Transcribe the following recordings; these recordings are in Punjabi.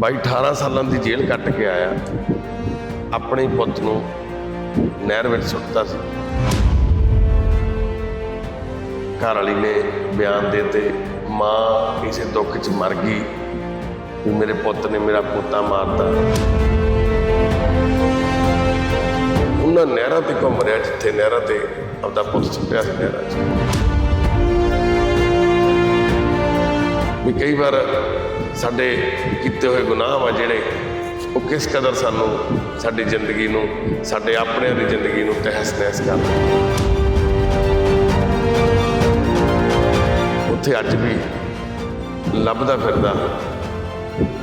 ਬਾਈ 18 ਸਾਲਾਂ ਦੀ ਜੇਲ੍ਹ ਕੱਟ ਕੇ ਆਇਆ। ਆਪਣੇ ਪੁੱਤ ਨੂੰ ਨਹਿਰ ਵਿੱਚ ਸੁੱਟਦਾ ਸੀ। ਘਰ ਵਾਲੀ ਨੇ ਬਿਆਨ ਦੇ ਤੇ ਮਾਂ ਇਸੇ ਦੁੱਖ 'ਚ ਮਰ ਗਈ। ਵੀ ਮੇਰੇ ਪੁੱਤ ਨੇ ਮੇਰਾ ਪੋਤਾ ਮਾਰਤਾ। ਉਹਨਾਂ ਨਹਿਰਾਂ ਤੇ ਘੁੰਮ ਰਿਹਾ, ਜਿੱਥੇ ਨਹਿਰਾਂ ਤੇ ਆਪਦਾ ਪੁੱਤ ਸੁੱਟਿਆ ਸੀ ਨਹਿਰਾਂ 'ਚ। ਵੀ ਕਈ ਵਾਰ ਸਾਡੇ ਕੀਤੇ ਹੋਏ ਗੁਨਾਹ ਆ ਜਿਹੜੇ ਉਹ ਕਿਸ ਕਦਰ ਸਾਨੂੰ ਸਾਡੀ ਜ਼ਿੰਦਗੀ ਨੂੰ, ਸਾਡੇ ਆਪਣਿਆਂ ਦੀ ਜ਼ਿੰਦਗੀ ਨੂੰ ਤਹਿਸ ਨਹਿਸ ਕਰਦੇ ਉੱਥੇ ਅੱਜ ਵੀ ਲੱਭਦਾ ਫਿਰਦਾ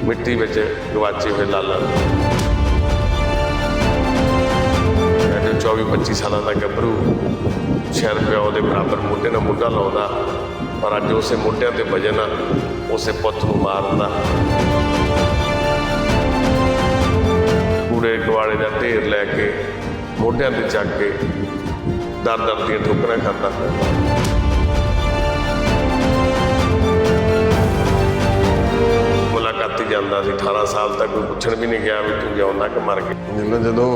ਮਿੱਟੀ ਵਿੱਚ ਗਵਾਚੇ ਹੋਏ ਲਾਲਾਂ ਨੂੰ। ਇਹ ਜੋ 24 25 ਸਾਲਾਂ ਦਾ ਗੱਭਰੂ, ਸ਼ਹਿਰ ਪਿਓ ਦੇ ਬਰਾਬਰ ਮੋਢੇ ਨਾਲ ਮੋਢਾ ਲਾਉਂਦਾ ਪਰ ਅੱਜ ਉਸੇ ਮੋਢਿਆਂ ਤੇ ਵਜਨ ਆ ਉਸੇ ਪੁੱਤ ਨੂੰ ਮਾਰਦਾ ਪੂਰੇ ਗਵਾੜੇ ਦਾ ਢੇਰ ਲੈ ਕੇ ਮੋਢਿਆਂ ਤੇ ਚੱਕ ਕੇ ਦਰ ਦਰ ਦੀਆਂ ਠੋਕਰਾਂ ਖਾਂਦਾ। ਮੁਲਾਕਾਤੀ ਜਾਂਦਾ ਸੀ 18 ਸਾਲ ਤੱਕ ਕੋਈ ਪੁੱਛਣ ਵੀ ਨਹੀਂ ਗਿਆ ਵੀ ਤੂੰ ਜਿਉਂਦਾ ਕਿ ਮਰ ਗਿਆ ਜਿੰਨਾ ਜਦੋਂ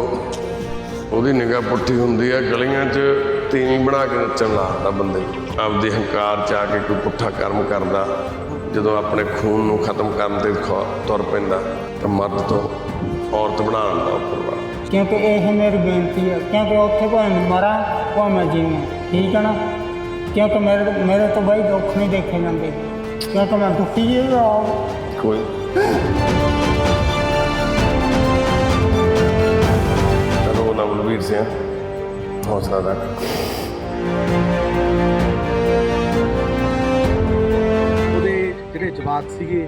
ਉਹਦੀ ਨਿਗਾਹ ਪੁੱਠੀ ਹੁੰਦੀ ਹੈ ਗਲੀਆਂ 'ਚ ਤੀਵੀਂ ਬਣਾ ਕੇ ਨੱਚਣ ਲੱਗਦਾ ਬੰਦੇ ਨੂੰ। ਆਪਦੇ ਹੰਕਾਰ 'ਚ ਆ ਕੇ ਕੋਈ ਪੁੱਠਾ ਕਰਮ ਕਰਦਾ ਜਦੋਂ ਆਪਣੇ ਖੂਨ ਨੂੰ ਖਤਮ ਕਰਨ ਤੇ ਖ- ਤੁਰ ਪੈਂਦਾ ਤਾਂ ਮਰਦ ਤੋਂ ਔਰਤ ਬਣਾ ਦਿੰਦਾ ਉੱਪਰ ਕਿਉਂਕਿ ਇਹ ਮੇਰੀ ਬੇਨਤੀ ਹੈ ਕਿਉਂਕਿ ਉੱਥੇ ਭਾਵੇਂ ਮਰਾਂ ਭਾਵੇਂ ਜੀਵਾਂ। ਠੀਕ ਹੈ ਨਾ? ਕਿਉਂਕਿ ਮੇਰੇ ਮੇਰੇ ਤੋਂ ਬਈ ਦੁੱਖ ਨਹੀਂ ਦੇਖੇ ਜਾਂਦੇ। ਕਿਉਂਕਿ ਮੈਂ ਦੁਖੀ ਹੀ ਆ। ਕੋਈ ਚਲੋ ਨਾਮ ਬਲਵੀਰ ਸਿੰਘ ਹੌਸਲਾ ਰੱਖ। ਉਹਦੇ ਜਿਹੜੇ ਜਵਾਕ ਸੀਗੇ,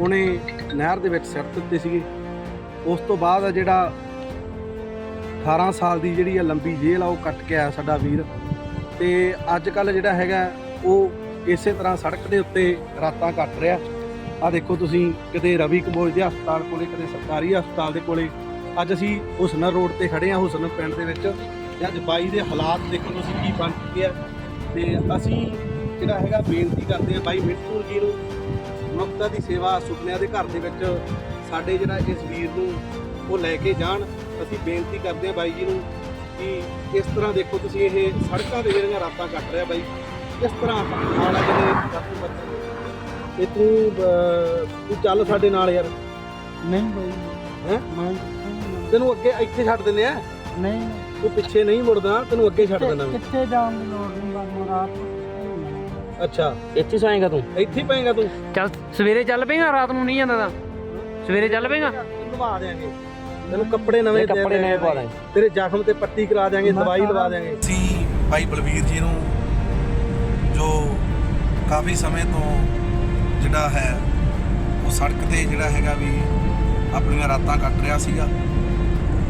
ਉਹਨੇ ਨਹਿਰ ਦੇ ਵਿੱਚ ਸਿਰ ਦਿੱਤੇ ਸੀਗੇ। ਉਸ ਤੋਂ ਬਾਅਦ ਆ ਜਿਹੜਾ 18 ਸਾਲ ਦੀ ਜਿਹੜੀ ਆ ਲੰਬੀ ਜੇਲ੍ਹ ਆ, ਉਹ ਕੱਟ ਕੇ ਆਇਆ ਸਾਡਾ ਵੀਰ। ਤੇ ਅੱਜ ਕੱਲ ਜਿਹੜਾ ਹੈਗਾ, ਉਹ ਇਸੇ ਤਰ੍ਹਾਂ ਸੜਕ ਦੇ ਉੱਤੇ ਰਾਤਾਂ ਕੱਟ ਰਿਹਾ। ਆ ਦੇਖੋ ਤੁਸੀਂ, ਕਿਤੇ ਰਵੀ ਕੰਬੋਜ ਦੇ ਹਸਪਤਾਲ ਕੋਲੇ, ਕਿਤੇ ਸਰਕਾਰੀ ਹਸਪਤਾਲ ਦੇ ਕੋਲੇ। ਅੱਜ ਅਸੀਂ ਹੁਸਨਰ ਰੋਡ ਤੇ ਖੜੇ ਆ ਹੁਸਨਰ ਪਿੰਡ ਦੇ ਵਿੱਚ। ਤੇ ਅੱਜ ਬਾਈ ਦੇ ਹਾਲਾਤ ਦੇਖੋ ਤੁਸੀਂ ਕੀ ਬਣ ਚੁੱਕੇ ਆ। ਤੇ ਅਸੀਂ ਜਿਹੜਾ ਹੈਗਾ ਬੇਨਤੀ ਕਰਦੇ ਆ ਬਾਈ ਮਿੱਠੂ ਜੀ ਨੂੰ ਮਨੁੱਖਤਾ ਦੀ ਸੇਵਾ ਸੁਪਨਿਆਂ ਦੇ ਘਰ ਦੇ ਵਿੱਚ ਸਾਡੇ ਜਿਹੜਾ ਇਸ ਵੀਰ ਨੂੰ ਉਹ ਲੈ ਕੇ ਜਾਣ। ਅਸੀਂ ਬੇਨਤੀ ਕਰਦੇ ਆ ਬਾਈ ਜੀ ਨੂੰ ਕਿ ਇਸ ਤਰ੍ਹਾਂ ਦੇਖੋ ਤੁਸੀਂ ਇਹ ਸੜਕਾਂ ਤੇ ਜਿਹੜੀਆਂ ਰਾਤਾਂ ਕੱਟ ਰਿਹਾ ਬਾਈ ਇਸ ਤਰ੍ਹਾਂ ਹਾਲ ਆ ਜਿਹੜੇ ਬੱਚੇ ਇਹ ਤੂੰ ਤੂੰ ਚੱਲ ਸਾਡੇ ਨਾਲ ਯਾਰ। ਨਹੀਂ ਬਈ। ਹੈ? ਮੈਂ ਤੈਨੂੰ ਅੱਗੇ ਇੱਥੇ ਛੱਡ ਦਿੰਦੇ ਆ। ਨਹੀਂ। ਤੂੰ ਪਿੱਛੇ ਨਹੀਂ ਮੁੜਦਾ ਤੈਨੂੰ ਅੱਗੇ ਛੱਡ ਦਿੰਦਾ ਮੈਂ। ਕਿੱਥੇ ਜਾਣ ਦੀ ਲੋੜ ਨਹੀਂ ਬਾਬਾ ਰਾਤ ਅੱਛਾ। ਇੱਥੇ ਸੋਏਗਾ ਤੂੰ? ਇੱਥੇ ਹੀ ਪਏਗਾ ਤੂੰ? ਚੱਲ ਸਵੇਰੇ ਚੱਲ ਪਏਗਾ ਰਾਤ ਨੂੰ ਨਹੀਂ ਜਾਂਦਾ ਤਾਂ? ਸਵੇਰੇ ਚੱਲ ਪਏਗਾ? ਲਵਾ ਦੇਾਂਗੇ ਤੈਨੂੰ ਕੱਪੜੇ ਨਵੇਂ ਦੇ ਕੱਪੜੇ ਨਵੇਂ ਪਾ ਦਿਆਂਗੇ। ਤੇਰੇ ਜ਼ਖਮ ਤੇ ਪੱਟੀ ਕਰਾ ਦੇਾਂਗੇ ਦਵਾਈ ਲਵਾ ਦੇਾਂਗੇ ਅਸੀਂ ਭਾਈ ਬਲਵੀਰ ਜੀ ਨੂੰ ਜੋ ਕਾਫੀ ਸਮੇਂ ਤੋਂ ਜਿਹੜਾ ਹੈ ਉਹ ਸੜਕ ਤੇ ਜਿਹੜਾ ਹੈਗਾ ਵੀ ਆਪਣੀਆਂ ਰਾਤਾਂ ਕੱਟ ਰਿਹਾ ਸੀਗਾ।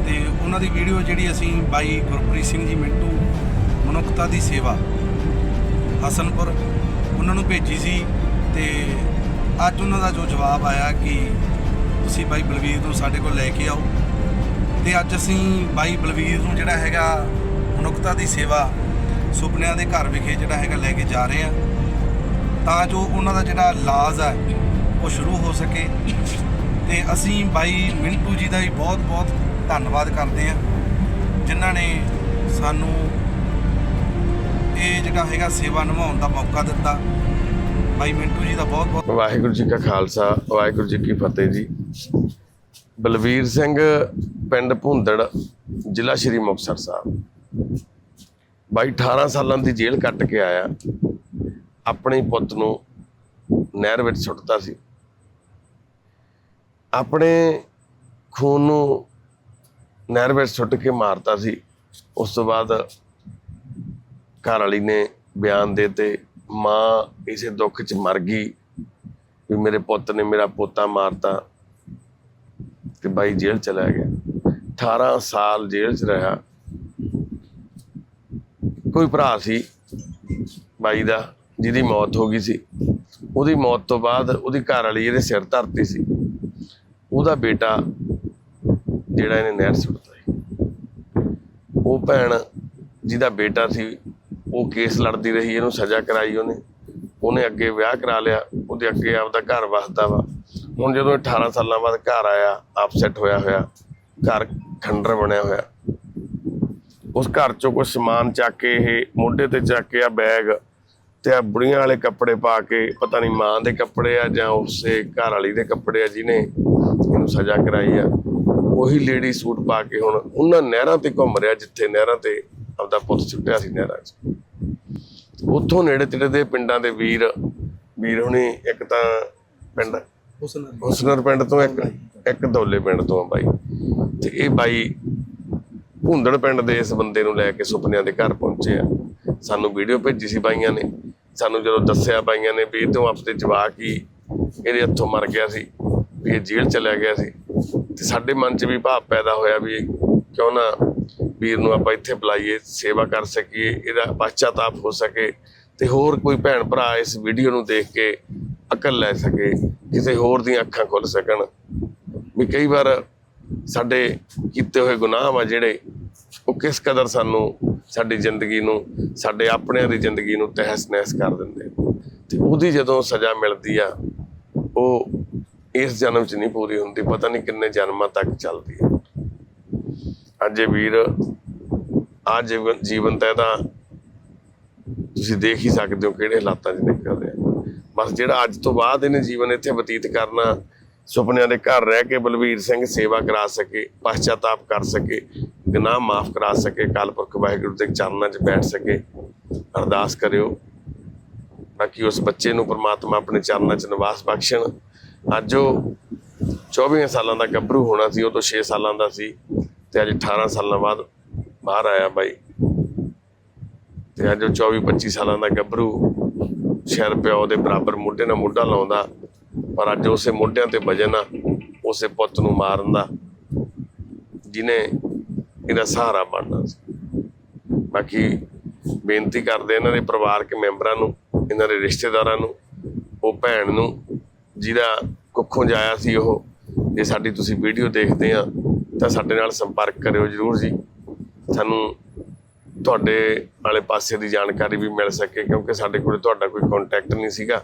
ਤੇ ਉਹਨਾਂ ਦੀ ਵੀਡੀਓ ਜਿਹੜੀ ਅਸੀਂ ਬਾਈ ਗੁਰਪ੍ਰੀਤ ਸਿੰਘ ਜੀ ਮਿੰਟੂ ਮਨੁੱਖਤਾ ਦੀ ਸੇਵਾ ਹਸਨਪੁਰ ਉਹਨਾਂ ਨੂੰ ਭੇਜੀ ਸੀ ਤੇ ਅੱਜ ਉਹਨਾਂ ਦਾ ਜੋ ਜਵਾਬ ਆਇਆ ਕਿ ਤੁਸੀਂ ਬਾਈ ਬਲਵੀਰ ਨੂੰ ਸਾਡੇ ਕੋਲ ਲੈ ਕੇ ਆਓ ਤੇ ਅੱਜ ਅਸੀਂ ਬਾਈ ਬਲਵੀਰ ਨੂੰ ਜਿਹੜਾ ਹੈਗਾ ਮਨੁੱਖਤਾ ਦੀ ਸੇਵਾ ਸੁਪਨਿਆਂ ਦੇ ਘਰ ਵਿਖੇ ਜਿਹੜਾ ਹੈਗਾ ਲੈ ਕੇ ਜਾ ਰਹੇ ਆ ਤਾਂ ਜੋ ਉਹਨਾਂ ਦਾ ਜਿਹੜਾ ਇਲਾਜ ਹੈ ਉਹ ਸ਼ੁਰੂ ਹੋ ਸਕੇ। ਤੇ ਅਸੀਂ ਬਾਈ ਮਿੰਟੂ ਜੀ ਦਾ ਵੀ ਬਹੁਤ-ਬਹੁਤ ਧੰਨਵਾਦ ਕਰਦੇ ਆ ਜਿਨ੍ਹਾਂ ਨੇ ਸਾਨੂੰ ਇਹ ਜਿਹੜਾ ਹੈਗਾ ਸੇਵਾ ਨਿਭਾਉਣ ਦਾ ਮੌਕਾ ਦਿੱਤਾ। ਬਾਈ ਮਿੰਟੂ ਜੀ ਦਾ ਬਹੁਤ-ਬਹੁਤ ਵਾਹਿਗੁਰੂ ਜੀ ਕਾ ਖਾਲਸਾ, ਵਾਹਿਗੁਰੂ ਜੀ ਕੀ ਫਤਿਹ ਜੀ। ਬਲਵੀਰ ਸਿੰਘ ਪਿੰਡ ਭੁੰਦੜ, ਜ਼ਿਲ੍ਹਾ ਸ਼੍ਰੀ ਮੁਕਤਸਰ ਸਾਹਿਬ। ਬਾਈ 18 ਸਾਲਾਂ ਦੀ ਜੇਲ੍ਹ ਕੱਟ ਕੇ ਆਇਆ। ਆਪਣੇ ਪੁੱਤ ਨੂੰ ਨਹਿਰ ਵਿੱਚ ਸੁੱਟਦਾ ਸੀ। ਆਪਣੇ ਖੂਨ ਨੂੰ ਨਹਿਰ ਵਿੱਚ ਸੁੱਟ ਕੇ ਮਾਰਤਾ ਸੀ। ਉਸ ਤੋਂ ਬਾਅਦ ਘਰ ਵਾਲੀ ਨੇ ਬਿਆਨ ਦੇ ਤੇ ਮਾਂ ਇਸੇ ਦੁੱਖ 'ਚ ਮਰ ਗਈ ਵੀ ਮੇਰੇ ਪੁੱਤ ਨੇ ਮੇਰਾ ਪੋਤਾ ਮਾਰਤਾ ਤੇ ਬਾਈ ਜੇਲ੍ਹ ਚਲਾ ਗਿਆ। 18 ਸਾਲ ਜੇਲ੍ਹ 'ਚ ਰਿਹਾ। ਕੋਈ ਭਰਾ ਸੀ ਬਾਈ ਦਾ, ਜਿਹਦੀ ਮੌਤ ਹੋ ਗਈ ਸੀ। ਉਹਦੀ ਮੌਤ ਤੋਂ ਬਾਅਦ ਉਹਦੀ ਘਰ ਵਾਲੀ ਇਹਦੇ ਸਿਰ ਧਰਤੀ ਸੀ। ਉਹਦਾ ਬੇਟਾ ਜਿਹੜਾ ਇਹਨੇ ਨਹਿਰ ਸੁੱਟਤਾ ਸੀ। ਉਹ ਭੈਣ ਜਿਹਦਾ ਬੇਟਾ ਸੀ, ਉਹ ਕੇਸ ਲੜਦੀ ਰਹੀ, ਇਹਨੂੰ ਸਜ਼ਾ ਕਰਾਈ ਉਹਨੇ। ਉਹਨੇ ਅੱਗੇ ਵਿਆਹ ਕਰਾ ਲਿਆ, ਉਹਦੇ ਅੱਗੇ ਆਪਦਾ ਘਰ ਵਸਦਾ ਵਾ। ਹੁਣ ਜਦੋਂ ਇਹ 18 ਸਾਲਾਂ ਬਾਅਦ ਘਰ ਆਇਆ ਆਪਸੈਟ ਹੋਇਆ ਹੋਇਆ, ਘਰ ਖੰਡਰ ਬਣਿਆ ਹੋਇਆ। ਉਸ ਘਰ ਚੋਂ ਕੁਝ ਸਮਾਨ ਚੱਕ ਕੇ ਇਹ ਮੋਢੇ ਤੇ ਚੱਕ ਕੇ ਆ ਬੈਗ ਤੇ ਆ ਬੁੜੀਆਂ ਵਾਲੇ ਕੱਪੜੇ ਪਾ ਕੇ, ਪਤਾ ਨਹੀਂ ਮਾਂ ਦੇ ਕੱਪੜੇ ਆ ਜਾਂ ਉਸੇ ਘਰ ਵਾਲੀ ਦੇ ਕੱਪੜੇ ਆ ਜਿਹਨੇ ਇਹਨੂੰ ਸਜ਼ਾ ਕਰਾਈ ਆ। ਉਹੀ ਲੇਡੀ ਸੂਟ ਪਾ ਕੇ ਹੁਣ ਉਹਨਾਂ ਨਹਿਰਾਂ ਤੇ ਘੁੰਮ ਰਿਹਾ ਜਿੱਥੇ ਨਹਿਰਾਂ ਤੇ ਆਪਦਾ ਪੁੱਤ ਸੁੱਟਿਆ ਸੀ ਨਹਿਰਾਂ 'ਚ। ਉੱਥੋਂ ਨੇੜੇ ਤੇੜੇ ਦੇ ਪਿੰਡਾਂ ਦੇ ਵੀਰ ਵੀਰ ਹੁਣੀ ਇੱਕ ਤਾਂ ਪਿੰਡ ਹੁਸਨਰ। ਪਿੰਡ ਤੋਂ ਇੱਕ ਇੱਕ ਦੌਲੇ ਪਿੰਡ ਤੋਂ ਆ ਬਾਈ। ਤੇ ਇਹ ਬਾਈ ਭੁੰਦੜ ਪਿੰਡ ਦੇ ਇਸ ਬੰਦੇ ਨੂੰ ਲੈ ਕੇ ਸੁਪਨਿਆਂ ਦੇ ਘਰ ਪਹੁੰਚੇ ਆ। ਸਾਨੂੰ ਵੀਡੀਓ ਭੇਜੀ ਸੀ ਬਾਈਆਂ ਨੇ। ਸਾਨੂੰ ਜਦੋਂ ਦੱਸਿਆ ਬਾਈਆਂ ਨੇ ਵੀ ਇਹ ਤੋਂ ਆਪਦੇ ਜਵਾਕ ਹੀ ਇਹਦੇ ਹੱਥੋਂ ਮਰ ਗਿਆ ਸੀ ਵੀ ਇਹ ਜੇਲ੍ਹ ਚਲਿਆ ਗਿਆ ਸੀ। ਤੇ ਸਾਡੇ ਮਨ 'ਚ ਵੀ ਭਾਵ ਪੈਦਾ ਹੋਇਆ ਵੀ ਕਿਉਂ ਨਾ ਵੀਰ ਨੂੰ ਆਪਾਂ ਇੱਥੇ ਬੁਲਾਈਏ, ਸੇਵਾ ਕਰ ਸਕੀਏ, ਇਹਦਾ ਪਛਤਾਪ ਹੋ ਸਕੇ ਤੇ ਹੋਰ ਕੋਈ ਭੈਣ ਭਰਾ ਇਸ ਵੀਡੀਓ ਨੂੰ ਦੇਖ ਕੇ ਅਕਲ ਲੈ ਸਕੇ ਕਿਸੇ ਹੋਰ ਦੀਆਂ ਅੱਖਾਂ ਖੁੱਲ ਸਕਣ। ਵੀ ਕਈ ਵਾਰ ਸਾਡੇ ਕੀਤੇ ਹੋਏ ਗੁਨਾਹ ਆ ਜਿਹੜੇ, ਉਹ ਕਿਸ ਕਦਰ ਸਾਨੂੰ ਸਾਡੀ ਜ਼ਿੰਦਗੀ ਨੂੰ, ਸਾਡੇ ਆਪਣਿਆਂ ਦੀ ਜ਼ਿੰਦਗੀ ਨੂੰ ਤਹਿਸ ਨਹਿਸ ਕਰ ਦਿੰਦੇ ਤੇ ਉਹਦੀ ਜਦੋਂ ਸਜ਼ਾ ਮਿਲਦੀ ਆ, ਉਹ ਇਸ ਜਨਮ 'ਚ ਨਹੀਂ ਪੂਰੀ ਹੁੰਦੀ, ਪਤਾ ਨਹੀਂ ਕਿੰਨੇ ਜਨਮਾਂ ਤੱਕ ਚੱਲਦੀ ਹੈ। ਅੱਜ ਇਹ ਵੀਰ ਆ ਜੀਵਨ ਜੀਵਨ ਤਾਂ ਇਹਦਾ ਤੁਸੀਂ ਦੇਖ ਹੀ ਸਕਦੇ ਹੋ ਕਿਹੜੇ ਹਾਲਾਤਾਂ 'ਚ ਨਿਕਲ ਰਿਹਾ ਬਸ ਜਿਹੜਾ ਅੱਜ ਤੋਂ ਬਾਅਦ ਇਹਨੇ ਜੀਵਨ ਇੱਥੇ ਬਤੀਤ ਕਰਨਾ, ਸੁਪਨਿਆਂ ਦੇ ਘਰ ਰਹਿ ਕੇ ਬਲਵੀਰ ਸਿੰਘ ਸੇਵਾ ਕਰਾ ਸਕੇ, ਪਛਤਾਤਾਪ ਕਰ ਸਕੇ, ਗੁਨਾਹ ਮਾਫ ਕਰਾ ਸਕੇ ਕਾਲ ਪੁਰਖ ਵਾਹਿਗੁਰੂ ਦੇ ਚਰਨਾਂ 'ਚ ਬੈਠ ਸਕੇ, ਅਰਦਾਸ ਕਰਿਓ ਬਾਕੀ ਉਸ ਬੱਚੇ ਨੂੰ ਪ੍ਰਮਾਤਮਾ ਆਪਣੇ ਚਰਨਾਂ 'ਚ ਨਿਵਾਸ ਬਖਸ਼ਣ। ਅੱਜ ਉਹ 24 ਸਾਲਾਂ ਦਾ ਗੱਭਰੂ ਹੋਣਾ ਸੀ, ਉਹ ਤੋਂ 6 ਸਾਲਾਂ ਦਾ ਸੀ ਤੇ ਅੱਜ 18 ਸਾਲਾਂ ਬਾਅਦ ਬਾਹਰ ਆਇਆ ਬਾਈ। ਤੇ ਅੱਜ ਉਹ 24 25 ਸਾਲਾਂ ਦਾ ਗੱਭਰੂ, ਸ਼ਹਿਰ ਪਿਓ ਦੇ ਬਰਾਬਰ ਮੋਢੇ ਨਾਲ ਮੋਢਾ ਲਾਉਂਦਾ, ਪਰ ਅੱਜ ਉਸੇ ਮੋਢਿਆਂ ਤੇ ਵਜਨ ਆ, ਉਸੇ ਪੁੱਤ ਨੂੰ ਮਾਰਨ ਦਾ, ਜਿਨੇ ਇਹਦਾ ਸਹਾਰਾ ਬਣਨਾ ਸੀ। ਬਾਕੀ ਬੇਨਤੀ ਕਰਦੇ ਇਹਨਾਂ ਦੇ ਪਰਿਵਾਰਕ ਮੈਂਬਰਾਂ ਨੂੰ, ਇਹਨਾਂ ਦੇ ਰਿਸ਼ਤੇਦਾਰਾਂ ਨੂੰ, ਉਹ ਭੈਣ ਨੂੰ ਜਿਹਦਾ ਕੁੱਖੋਂ ਜਾਇਆ ਸੀ ਉਹ, ਜੇ ਸਾਡੀ ਤੁਸੀਂ ਵੀਡੀਓ ਦੇਖਦੇ ਆ, ਤਾਂ ਸਾਡੇ ਨਾਲ ਸੰਪਰਕ ਕਰਿਓ ਜਰੂਰ ਜੀ। ਸਾਨੂੰ ਤੁਹਾਡੇ ਵਾਲੇ ਪਾਸੇ ਦੀ ਜਾਣਕਾਰੀ ਵੀ ਮਿਲ ਸਕੇ, ਕਿਉਂਕਿ ਸਾਡੇ ਕੋਲ ਤੁਹਾਡਾ ਕੋਈ ਕੰਟੈਕਟ ਨਹੀਂ ਸੀਗਾ।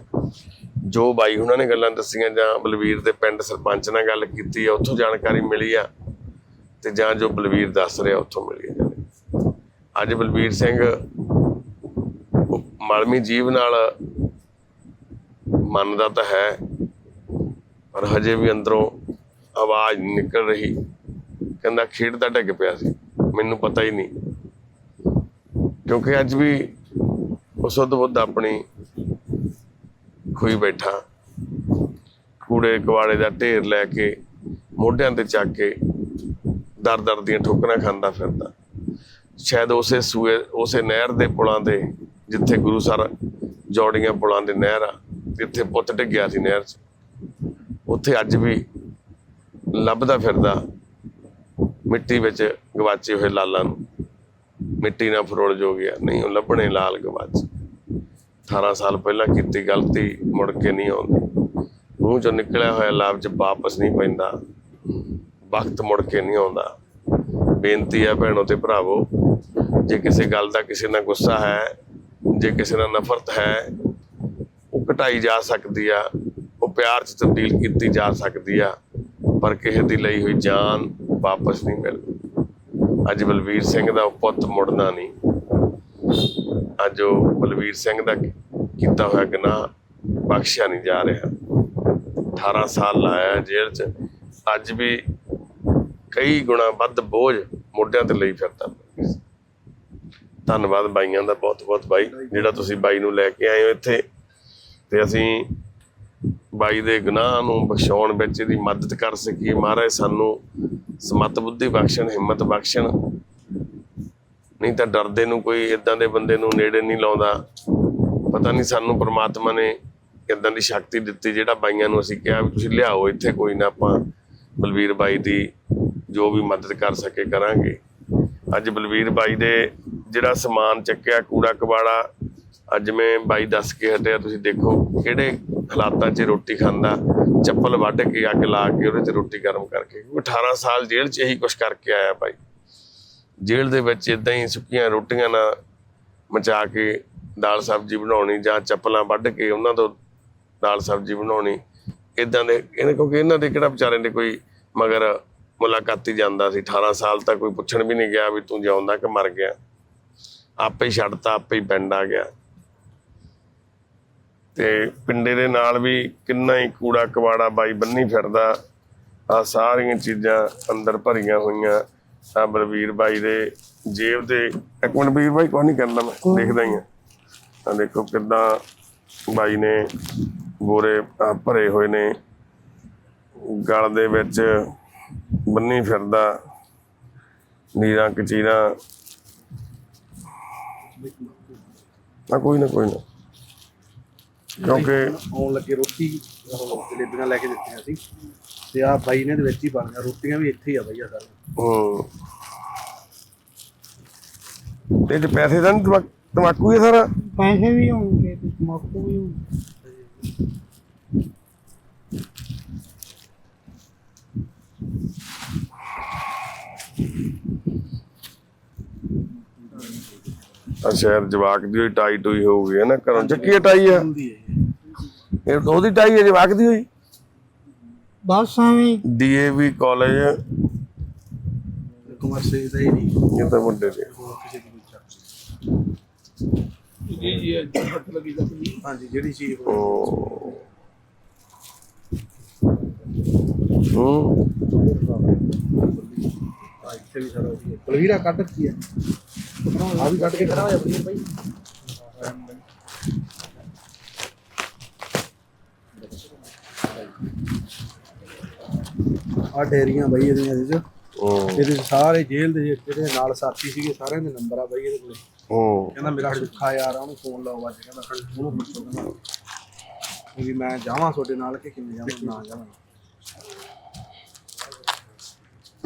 ਜੋ ਬਾਈ ਉਹਨਾਂ ਨੇ ਗੱਲਾਂ ਦੱਸੀਆਂ, ਜਾਂ ਬਲਵੀਰ ਦੇ ਪਿੰਡ ਸਰਪੰਚ ਨਾਲ ਗੱਲ ਕੀਤੀ ਆ, ਉੱਥੋਂ ਜਾਣਕਾਰੀ ਮਿਲੀ ਆ, ਤੇ ਜਾਂ ਜੋ ਬਲਵੀਰ ਦੱਸ ਰਿਹਾ, ਉੱਥੋਂ ਮਿਲੀ ਆ। ਅੱਜ ਬਲਵੀਰ ਸਿੰਘ ਉਹ ਮਾਲਮੀ ਜੀਵ ਨਾਲ ਮੰਨਦਾ ਤਾਂ ਹੈ ਪਰ ਹਜੇ ਵੀ ਅੰਦਰੋਂ ਆਵਾਜ਼ ਨਹੀਂ ਨਿਕਲ ਰਹੀ। ਕਹਿੰਦਾ ਖੇਡਦਾ ਡਿੱਗ ਪਿਆ ਸੀ। ਮੈਨੂੰ ਪਤਾ ਹੀ ਨਹੀਂ। ਕਿਉਂਕਿ ਅੱਜ ਵੀ ਉਹ ਬੁੱਧ ਆਪਣੀ ਖੋਈ ਬੈਠਾ। ਕੂੜੇ ਕਵਾੜੇ ਦਾ ਢੇਰ ਲੈ ਕੇ, ਮੋਢਿਆਂ ਤੇ ਚੱਕ ਕੇ ਦਰ ਦਰ ਦੀਆਂ ਠੋਕਰਾਂ ਖਾਂਦਾ ਫਿਰਦਾ। ਸ਼ਾਇਦ ਉਸੇ ਸੂਏ, ਉਸੇ ਨਹਿਰ ਦੇ ਪੁਲਾਂ ਦੇ, ਜਿੱਥੇ ਗੁਰੂ ਸਰ ਜੋੜੀਆਂ ਪੁਲਾਂ ਦੇ ਨਹਿਰ ਆ, ਜਿੱਥੇ ਪੁੱਤ ਡਿੱਗਿਆ ਸੀ ਨਹਿਰ 'ਚ। ਉੱਥੇ ਅੱਜ ਵੀ ਲੱਭਦਾ ਫਿਰਦਾ ਮਿੱਟੀ ਵਿੱਚ ਗਵਾਚੇ ਹੋਏ ਲਾਲਾਂ ਨੂੰ। ਮਿੱਟੀ ਨਾਲ ਫਰੋਲ ਜੋ ਗਿਆ, ਨਹੀਂ, ਉਹ ਲੱਭਣੇ ਲਾਲ ਗਵਾਚ। 18 ਸਾਲ ਪਹਿਲਾਂ ਕੀਤੀ ਗਲਤੀ, ਮੁੜ ਕੇ ਨਹੀਂ ਆਉਂਦੀ। ਮੂੰਹ ਚੋਂ ਨਿਕਲਿਆ ਹੋਇਆ ਲਫ਼ਜ਼ ਵਾਪਸ ਨਹੀਂ ਪੈਂਦਾ। ਵਕਤ ਮੁੜ ਕੇ ਨਹੀਂ ਆਉਂਦਾ। ਬੇਨਤੀ ਹੈ ਭੈਣੋ ਤੇ ਭਰਾਵੋ, ਜੇ ਕਿਸੇ ਗੱਲ ਦਾ ਕਿਸੇ ਨਾਲ ਗੁੱਸਾ ਹੈ, ਜੇ ਕਿਸੇ ਨਾਲ ਨਫ਼ਰਤ ਹੈ, ਉਹ ਘਟਾਈ ਜਾ ਸਕਦੀ ਆ। ਉਹ ਪਿਆਰ 'ਚ ਤਬਦੀਲ ਕੀਤੀ ਜਾ ਸਕਦੀ ਆ, ਪਰ ਕਿਸੇ ਦੀ ਲਈ ਹੋਈ ਜਾਨ ਵਾਪਸ ਨਹੀਂ ਮਿਲਦੀ ਅੱਜ ਬਲਵੀਰ ਸਿੰਘ ਦਾ ਪੁੱਤ ਮੁੜਨਾ ਨਹੀਂ। ਅੱਜ ਉਹ ਬਲਵੀਰ ਸਿੰਘ ਦਾ ਕੀਤਾ ਹੋਇਆ ਗੁਨਾਹ ਬਖਸ਼ਿਆ ਨਹੀਂ ਜਾ ਰਿਹਾ। 18 ਸਾਲ ਲਾਇਆ ਜੇਲ੍ਹ 'ਚ, ਅੱਜ ਵੀ ਕਈ ਗੁਣਾ ਵੱਧ ਬੋਝ ਮੋਢਿਆਂ ਤੇ ਲਈ ਫਿਰਦਾ। ਧੰਨਵਾਦ ਬਾਈਆਂ ਦਾ ਬਹੁਤ ਬਹੁਤ ਬਾਈ, ਜਿਹੜਾ ਤੁਸੀਂ ਬਾਈ ਨੂੰ ਲੈ ਕੇ ਆਏ ਹੋ ਇੱਥੇ। ਤੇ ਅਸੀਂ ਬਾਈ ਦੇ ਗੁਨਾਹ ਨੂੰ ਬਖਸ਼ਾਉਣ ਵਿੱਚ ਇਹਦੀ ਮਦਦ ਕਰ ਸਕੀਏ ਮਹਾਰਾਜ ਸਾਨੂੰ ਸਮਤ ਬੁੱਧੀ ਬਖਸ਼ਣ, ਹਿੰਮਤ ਬਖਸ਼ਣ। ਨਹੀਂ ਤਾਂ ਡਰਦੇ ਨੂੰ ਕੋਈ ਇਦਾਂ ਦੇ ਬੰਦੇ ਨੂੰ ਨੇੜੇ ਨਹੀਂ ਲਾਉਂਦਾ। ਪਤਾ ਨਹੀਂ ਸਾਨੂੰ ਪ੍ਰਮਾਤਮਾ ਨੇ ਇਦਾਂ ਦੀ ਸ਼ਕਤੀ ਦਿੱਤੀ ਜਿਹੜਾ ਬਾਈਆਂ ਨੂੰ ਅਸੀਂ ਕਿਹਾ ਵੀ ਤੁਸੀਂ ਲਿਆਓ, ਇੱਥੇ ਕੋਈ ਨਾ ਆਪਾਂ ਬਲਵੀਰ ਬਾਈ ਦੀ ਜੋ ਵੀ ਮਦਦ ਕਰ ਸਕੇ ਕਰਾਂਗੇ। ਅੱਜ ਬਲਵੀਰ ਬਾਈ ਦੇ ਜਿਹੜਾ ਸਮਾਨ ਚੱਕਿਆ, ਕੂੜਾ ਕਬਾੜਾ ਅੱਜ ਮੈਂ ਬਾਈ ਦੱਸ ਕੇ ਹਟਿਆ, ਤੁਸੀਂ ਦੇਖੋ ਕਿਹੜੇ ਹਾਲਾਤਾਂ 'ਚ ਰੋਟੀ ਖਾਂਦਾ। ਚੱਪਲ ਵੱਢ ਕੇ ਅੱਗ ਲਾ ਕੇ ਉਹਦੇ ਚ ਰੋਟੀ ਗਰਮ ਕਰਕੇ। ਉਹ 18 ਸਾਲ ਜੇਲ੍ਹ 'ਚ ਇਹੀ ਕੁਝ ਕਰਕੇ ਆਇਆ ਬਾਈ। ਜੇਲ੍ਹ ਦੇ ਵਿੱਚ ਇਦਾਂ ਹੀ ਸੁੱਕੀਆਂ ਰੋਟੀਆਂ ਨਾਲ ਮਚਾ ਕੇ ਦਾਲ ਸਬਜ਼ੀ ਬਣਾਉਣੀ ਜਾਂ ਚੱਪਲਾਂ ਵੱਢ ਕੇ ਉਹਨਾਂ ਤੋਂ ਦਾਲ ਸਬਜ਼ੀ ਬਣਾਉਣੀ। ਇਦਾਂ ਦੇ ਇਹਨੇ ਕਿਉਂਕਿ ਇਹਨਾਂ ਦੇ ਕਿਹੜਾ ਵਿਚਾਰੇ ਨੇ ਕੋਈ ਮਗਰ ਮੁਲਾਕਾਤੀ ਜਾਂਦਾ ਸੀ। 18 ਸਾਲ ਤੱਕ ਕੋਈ ਪੁੱਛਣ ਵੀ ਨਹੀਂ ਗਿਆ ਵੀ ਤੂੰ ਜਿਉਂਦਾ ਕਿ ਮਰ ਗਿਆ। ਆਪੇ ਹੀ ਛੱਡਤਾ, ਆਪੇ ਹੀ ਪਿੰਡ ਆ ਗਿਆ। ਤੇ ਪਿੰਡੇ ਦੇ ਨਾਲ ਵੀ ਕਿੰਨਾ ਹੀ ਕੂੜਾ ਕਵਾੜਾ ਬਾਈ ਬੰਨੀ ਫਿਰਦਾ। ਆ ਸਾਰੀਆਂ ਚੀਜ਼ਾਂ ਅੰਦਰ ਭਰੀਆਂ ਹੋਈਆਂ। ਆ ਬਲਵੀਰ ਬਾਈ ਦੇ ਜੇਬ ਦੇ ਇੱਕ ਮਿੰਟ ਵੀਰ ਬਾਈ ਕੋਈ ਨਹੀਂ ਕਰਨਾ ਮੈਂ ਦੇਖਦਾ ਹੀ ਆ। ਆ ਦੇਖੋ ਕਿੱਦਾਂ ਬਾਈ ਨੇ ਆਹ ਭਰੇ ਹੋਏ ਨੇ। ਗਲ ਦੇ ਵਿੱਚ ਬੰਨੀ ਫਿਰਦਾ। ਨੀਰਾਂ ਕਚੀਰਾਂ। ਨਾ ਕੋਈ ਨਾ ਕੋਈ ਨਾ। ਕਿਉਂਕਿ ਆਉਣ ਲੱਗੇ ਰੋਟੀ ਉਹ ਜਲੇਬੀਆਂ ਲੈ ਕੇ ਦਿੱਤੀਆਂ ਸੀ ਤੇ ਆ ਬਾਈ ਨੇ ਦੇ ਵਿੱਚ ਹੀ ਬਣ ਗਿਆ ਰੋਟੀਆਂ ਵੀ ਇੱਥੇ ਹੀ ਆ ਬਈ ਆ ਸਾਰੀਆਂ। ਹੂੰ। ਤੇ ਪੈਸੇ ਤਾਂ ਨੀ, ਹੀ ਆ ਸਾਰਾ? ਪੈਸੇ ਵੀ ਹੋਣਗੇ ਤੇ ਤਮਾਕੂ ਵੀ ਹੋਣਗੇ। ਜਵਾਕ ਦੀ ਹੋਈ ਟਾਈ ਟੂਈ ਹੋਊਗੀ ਹੈ ਨਾ ਘਰੋਂ ਚੱਕੀ ਟਾਈ ਆ? ਹੁੰਦੀ ਹੈ ਇਹ ਉਹਦੀ ਟਾਈ ਹੈ ਜਵਾਕ ਦੀ ਹੋਈ? ਬਸ ਐਵੇਂ ਡੀਏਵੀ ਕਾਲਜ ਕੁਮਾਰ ਸੇ ਦਾ ਹੀ ਨਹੀਂ। ਇਹ ਤਾਂ ਮੁੰਡੇ ਦੇ। ਹੋਰ ਕਿਸੇ ਦੀ ਵੀ ਚੱਕ ਹਾਂਜੀ ਜਿਹੜੀ ਚੀਜ਼। ਉਹ। ਹੂੰ। ਆ ਇੱਥੇ ਵੀ ਸਾਰਾ ਉਹੀ ਹੈ ਬਲਵੀਰਾ ਕੱਢ ਦਿੱਤੀ ਹੈ। ਆ ਵੀ ਕੱਢ ਕੇ ਕਰਾਇਆ ਬਲਵੀਰ ਭਾਈ। ਆ ਡੇਰੀਆਂ ਬਾਈ ਇਹਦੀਆਂ ਇਹਦੇ ਚ ਹੂੰ। ਇਹਦੇ ਚ ਸਾਰੇ ਜੇਲ੍ਹ ਦੇ ਜਿਹੜੇ ਨਾਲ ਸਾਥੀ ਸੀਗੇ ਸਾਰਿਆਂ ਦੇ ਨੰਬਰ ਆ ਬਾਈ ਇਹਦੇ ਕੋਲੇ। ਹੂੰ। ਕਹਿੰਦਾ ਮੇਰਾ ਸੁੱਖਾ ਯਾਰ ਆ ਉਹਨੂੰ ਫੋਨ ਲਾਓ ਅੱਜ। ਕਹਿੰਦਾ ਉਹਨੂੰ ਪੁੱਛੋ ਕਹਿੰਦਾ ਵੀ ਮੈਂ ਜਾਵਾਂ ਤੁਹਾਡੇ ਨਾਲ ਕਿ ਕਿਵੇਂ ਜਾਵਾਂ ਨਾ ਜਾਵਾਂ।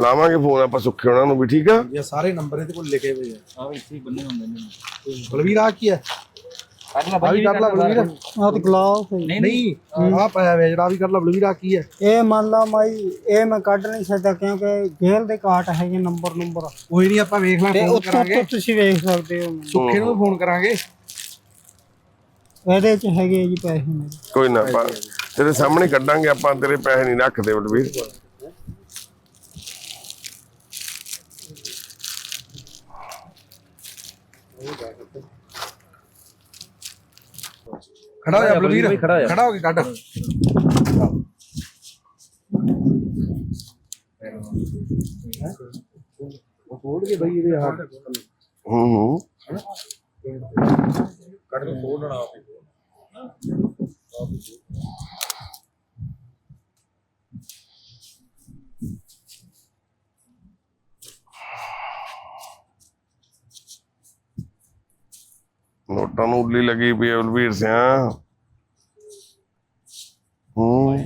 ਲਾਵਾਂਗੇ ਫੋਨ ਆਪਾਂ ਸੁੱਖੇ ਉਹਨਾਂ ਨੂੰ ਵੀ ਠੀਕ ਆ? ਇਹ ਸਾਰੇ ਨੰਬਰ ਇਹਦੇ ਕੋਲ ਲਿਖੇ ਹੋਏ ਆ। ਆ ਇੱਥੇ ਬੰਨੇ ਹੁੰਦੇ ਨੇ। ਬਲਵੀਰ ਆ ਕੀ ਹੈ? ਕੱਢ ਲਾ ਆ ਵੀ ਲਾ ਬਲਵੀਰ। ਆਹ ਤੇ ਗਲਾਸ ਹੈ। ਨਹੀਂ ਆ ਪਾਇਆ ਹੋਇਆ ਜਿਹੜਾ ਆ ਵੀ ਕਰ ਲਾ ਬਲਵੀਰ ਆ ਕੀ ਹੈ? ਇਹ ਮੰਨ ਲਾ ਮਾਈ ਇਹ ਮੈਂ ਕੱਢ ਨਹੀਂ ਸਕਦਾ ਕਿਉਂਕਿ ਜੇਲ੍ਹ ਦੇ ਕਾਟ ਹੈਗੇ ਨੰਬਰ ਨੰਬਰ। ਕੋਈ ਨਹੀਂ ਆਪਾਂ ਵੇਖ ਲਾਂ ਤੇ ਫੋਨ ਕਰਾਂਗੇ। ਤੋਂ ਤੁਸੀਂ ਵੇਖ ਸਕਦੇ ਹੋ। ਸੁੱਖੇ ਨੂੰ ਫੋਨ ਕਰਾਂਗੇ। ਇਹਦੇ ਚ ਹੈਗੇ ਜੀ ਪੈਸੇ ਮੇਰੇ। ਕੋਈ ਨਾ ਆਪਾਂ ਤੇਰੇ ਸਾਹਮਣੇ ਕੱਢਾਂਗੇ ਆਪਾਂ ਤੇਰੇ ਪੈਸੇ ਨਹੀਂ ਰੱਖਦੇ ਬਲਵੀਰ। ਖੜਾ ਹੋ ਜਾ ਬਲਵੀਰ ਖੜਾ ਹੋ ਕੇ ਕੱਢ ਉਹ ਖੋਲ ਕੇ ਬਈ ਇਹਦੇ ਹੱਥ ਹੂੰ ਹੂੰ ਕੱਢ ਕੇ ਖੋਲਣਾ ਨੋਟਾਂ ਨੂੰ ਉੱਲੀ ਲੱਗੀ ਪਈ ਆ ਬਲਵੀਰ ਸਿਆ। ਹੂੰ।